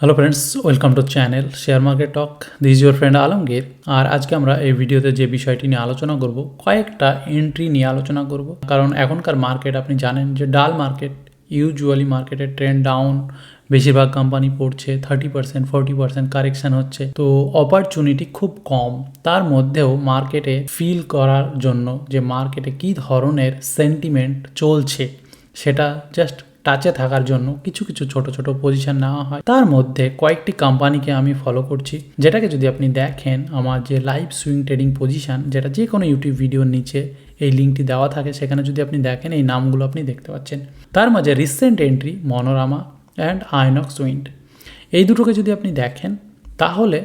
Hello friends welcome to channel share market talk this your friend Alamgir আর আজকে আমরা এই ভিডিওতে যে বিষয়টি নিয়ে আলোচনা করব, কয়েকটা এন্ট্রি নিয়ে আলোচনা করব। কারণ এখনকার মার্কেট আপনি জানেন যে ডাল মার্কেট ইউজুয়ালি মার্কেটের ট্রেন্ড ডাউন বেশিরভাগ কোম্পানি পড়ছে thirty percent forty percent correction হচ্ছে। তো অপরচুনিটি খুব কম। তার মধ্যেও মার্কেটে ফিল করার জন্য যে মার্কেটে কী ধরনের সেন্টিমেন্ট চলছে, সেটা জাস্ট টাচে থাকার জন্য কিছু কিছু ছোট ছোট পজিশন নেওয়া হয়। তার মধ্যে কয়েকটি কোম্পানিকে আমি ফলো করছি, যেটাকে যদি আপনি দেখেন, আমার যে লাইভ সুইং ট্রেডিং পজিশন যেটা যে কোনো ইউটিউব ভিডিওর নিচে এই লিঙ্কটি দেওয়া থাকে, সেখানে যদি আপনি দেখেন, এই নামগুলো আপনি দেখতে পাচ্ছেন। তার মাঝে recent entry Manorama and Inox Wind এই দুটোকে যদি আপনি দেখেন, তাহলে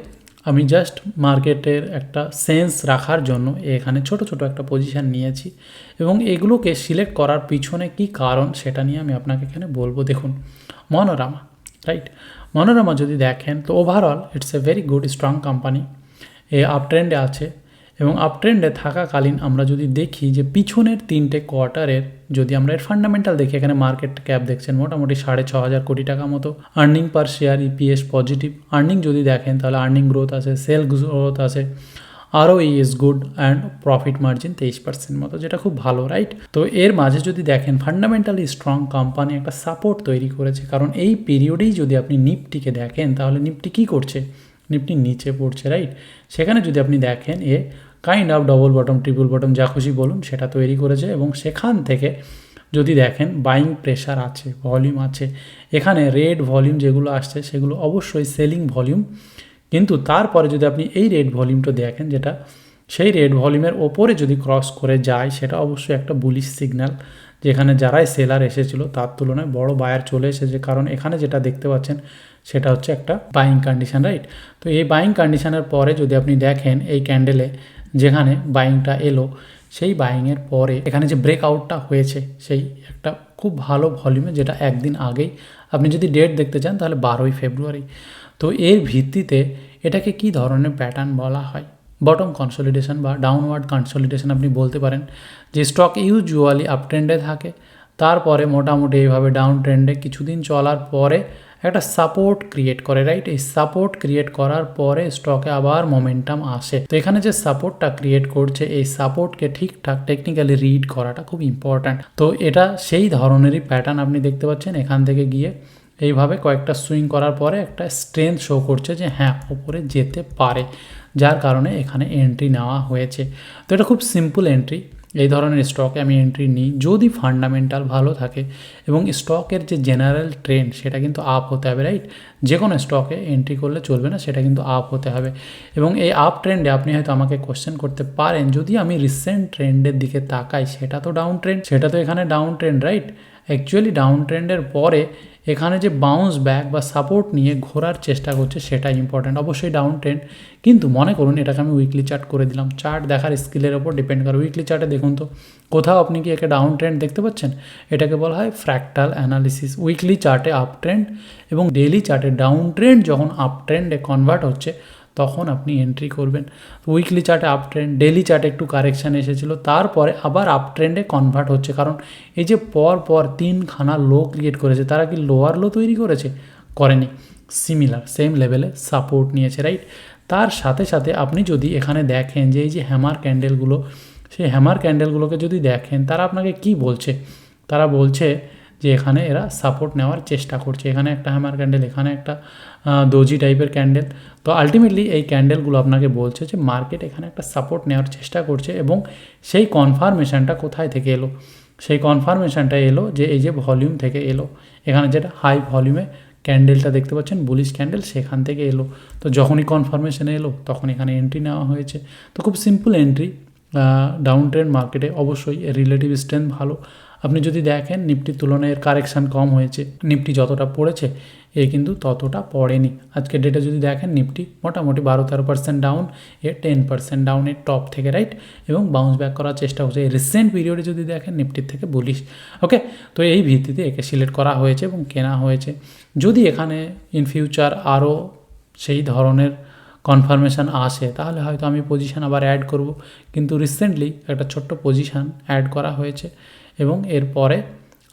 আমি জাস্ট মার্কেটের একটা সেন্স রাখার জন্য এখানে ছোট ছোট একটা পজিশান নিয়েছি এবং এগুলোকে সিলেক্ট করার পিছনে কি কারণ সেটা নিয়ে আমি আপনাকে এখানে বলব। দেখুন, মনোরামা রাইট মনোরামা যদি দেখেন, তো overall it's a very good strong company a up ট্রেন্ডে আছে। এবং আপ ট্রেন্ডে থাকাকালীন আমরা যদি দেখি যে পিছনের তিনটে কোয়ার্টারের যদি আমরা এর ফান্ডামেন্টাল দেখি, এখানে মার্কেট ক্যাপ দেখছেন মোটামুটি সাড়ে ছ হাজার কোটি টাকা মতো। Earning per share EPS positive earning যদি দেখেন তাহলে আর্নিং গ্রোথ আছে সেল গ্রোথ আছে। আরও is good and profit margin তেইশ পার্সেন্ট মতো, যেটা খুব ভালো রাইট তো এর মাঝে যদি দেখেন ফান্ডামেন্টালি স্ট্রং কোম্পানি একটা সাপোর্ট তৈরি করেছে। কারণ এই পিরিয়ডেই যদি আপনি নিফটিকে দেখেন, তাহলে নিফটি কী করছে? নিফটি নিচে পড়ছে রাইট সেখানে যদি আপনি দেখেন a kind of double bottom triple bottom যা খুশি বলুন, সেটা তৈরি করেছে এবং সেখান থেকে যদি দেখেন বাইং প্রেশার আছে ভলিউম আছে, এখানে রেড ভলিউম যেগুলো আসছে, সেগুলো অবশ্যই সেলিং ভলিউম কিন্তু তারপরে যদি আপনি এই রেড ভলিউমটা দেখেন, যেটা সেই রেড ভলিউমের ওপরে যদি ক্রস করে যায়, সেটা অবশ্যই একটা বুলিশ সিগন্যাল যেখানে যারাই সেলার এসেছিল, তার তুলনায় বড় বায়ার চলে এসেছে। কারণ এখানে যেটা দেখতে পাচ্ছেন সেটা হচ্ছে একটা বাইং কন্ডিশন রাইট তো এই বাইং কন্ডিশানের পরে যদি আপনি দেখেন এই ক্যান্ডেলে যেখানে বাইংটা এলো, সেই বাইংয়ের পরে এখানে যে ব্রেকআউটটা হয়েছে, সেই একটা খুব ভালো ভলিউমে যেটা একদিন আগেই আপনি যদি ডেট দেখতে চান তাহলে বারোই ফেব্রুয়ারি। তো এর ভিত্তিতে এটাকে কি ধরনের প্যাটার্ন বলা হয়? বটম কনসলিডেশন বা ডাউনওয়ার্ড কনসলিডেশন আপনি বলতে পারেন, যে স্টক ইউজুয়ালি আপ ট্রেন্ডে থাকে, তারপরে মোটামুটি এইভাবে ডাউন ট্রেন্ডে কিছুদিন চলার পরে একটা সাপোর্ট ক্রিয়েট করে রাইট এই সাপোর্ট ক্রিয়েট করার পরে স্টকে আবার মোমেন্টাম আসে। তো এখানে যে সাপোর্টটা ক্রিয়েট করছে, এই সাপোর্টকে ঠিকঠাক টেকনিক্যালি রিড করাটা খুব ইম্পর্ট্যান্ট তো এটা সেই ধরনেরই প্যাটার্ন আপনি দেখতে পাচ্ছেন এখান থেকে গিয়ে। এইভাবে কয়েকটা সুইং করার পরে একটা স্ট্রেংথ শো করছে যে হ্যাঁ ওপরে যেতে পারে, যার কারণে এখানে এন্ট্রি নেওয়া হয়েছে। তো এটা খুব সিম্পল এন্ট্রি এই ধরনের স্টকে আমি এন্ট্রি নিই যদি ফান্ডামেন্টাল ভালো থাকে এবং স্টকের যে জেনারেল ট্রেন্ড সেটা কিন্তু আপ হতে হবে রাইট যে কোনো স্টকে এন্ট্রি করলে চলবে না, সেটা কিন্তু আপ হতে হবে। এবং এই আপ ট্রেন্ডে আপনি হয়তো আমাকে কোশ্চেন করতে পারেন, যদি আমি রিসেন্ট ট্রেন্ডের দিকে তাকাই, সেটা তো ডাউন ট্রেন্ড সেটা তো এখানে down trend right actually down ট্রেন্ডের পরে এখানে যে বাউন্স ব্যাক বা সাপোর্ট নিয়ে ঘোরার চেষ্টা করছে সেটা ইম্পর্ট্যান্ট অবশ্যই ডাউন ট্রেন্ড কিন্তু মনে করুন, এটাকে আমি উইকলি চার্ট করে দিলাম। চার্ট দেখার স্কিলের ওপর ডিপেন্ড করে। উইকলি চার্টে দেখুন তো, কোথাও আপনি কি একে ডাউন ট্রেন্ড দেখতে পাচ্ছেন? এটাকে বলা হয় ফ্র্যাক্টাল অ্যানালিসিস উইকলি চার্টে আপ ট্রেন্ড এবং ডেলি চার্টে ডাউন ট্রেন্ড যখন আপ ট্রেন্ডে কনভার্ট হচ্ছে তখন আপনি এন্ট্রি করবেন। উইকলি চার্টে আপ ট্রেন্ড ডেলি চার্টে একটু কারেকশান এসেছিল, তারপরে আবার আপ ট্রেন্ডে কনভার্ট হচ্ছে। কারণ এই যে পর পর তিনখানা লো ক্রিয়েট করেছে, তারা কি লোয়ার লো তৈরি করেছে? করেনি। সিমিলার সেম লেভেলে সাপোর্ট নিয়েছে রাইট তার সাথে সাথে আপনি যদি এখানে দেখেন যে এই যে হ্যামার ক্যান্ডেলগুলো সেই হ্যামার ক্যান্ডেলগুলোকে যদি দেখেন, তারা আপনাকে কি বলছে? তারা বলছে যে এখানে এরা সাপোর্ট নেওয়ার চেষ্টা করছে। এখানে একটা হ্যামার ক্যান্ডেল এখানে একটা দোজি টাইপের ক্যান্ডেল তো আলটিমেটলি এই ক্যান্ডেলগুলো আপনাকে বলছে যে মার্কেট এখানে একটা সাপোর্ট নেওয়ার চেষ্টা করছে এবং সেই কনফার্মেশনটা কোথায় থেকে এলো? সেই কনফার্মেশনটা এলো যে এই যে ভলিউম থেকে এলো। এখানে যেটা হাই ভলিউমে ক্যান্ডেলটা দেখতে পাচ্ছেন বুলিশ ক্যান্ডেল সেখান থেকে এলো। তো যখনই কনফার্মেশন এলো, তখন এখানে এন্ট্রি নেওয়া হয়েছে। তো খুব সিম্পল এন্ট্রি ডাউন ট্রেন্ড মার্কেটে অবশ্যই রিলেটিভ স্ট্রেংথ ভালো। আপনি যদি দেখেন নিফটির তুলনায় এর কারেকশান কম হয়েছে, নিফটি যতটা পড়েছে, এ কিন্তু ততটা পড়েনি। আজকের ডেটে যদি দেখেন, নিফটি মোটামুটি বারো তেরো percent down a ten percent ডাউনের টপ থেকে রাইট এবং বাউন্স ব্যাক করার চেষ্টা এই রিসেন্ট পিরিয়ডে যদি দেখেন, নিফটির থেকে বলিস ওকে তো এই ভিত্তিতে একে সিলেক্ট করা হয়েছে এবং কেনা হয়েছে। যদি এখানে ইন ফিউচার আরও সেই ধরনের কনফার্মেশান আসে, তাহলে হয়তো আমি পজিশান আবার অ্যাড করব। কিন্তু রিসেন্টলি একটা ছোট্ট পজিশান অ্যাড করা হয়েছে। এবং এরপরে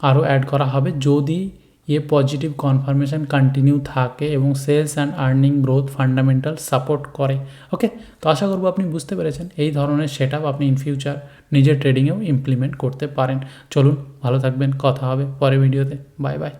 আরও অ্যাড করা হবে যদি এ পজিটিভ কনফার্মেশন কন্টিনিউ থাকে এবং sales and earning growth fundamental support করে। ওকে তো আশা করব আপনি বুঝতে পেরেছেন, এই ধরনের সেট আপনি ইন ফিউচার নিজের ট্রেডিংয়েও ইমপ্লিমেন্ট করতে পারেন। চলুন, ভালো থাকবেন, কথা হবে পরে ভিডিওতে বাই বাই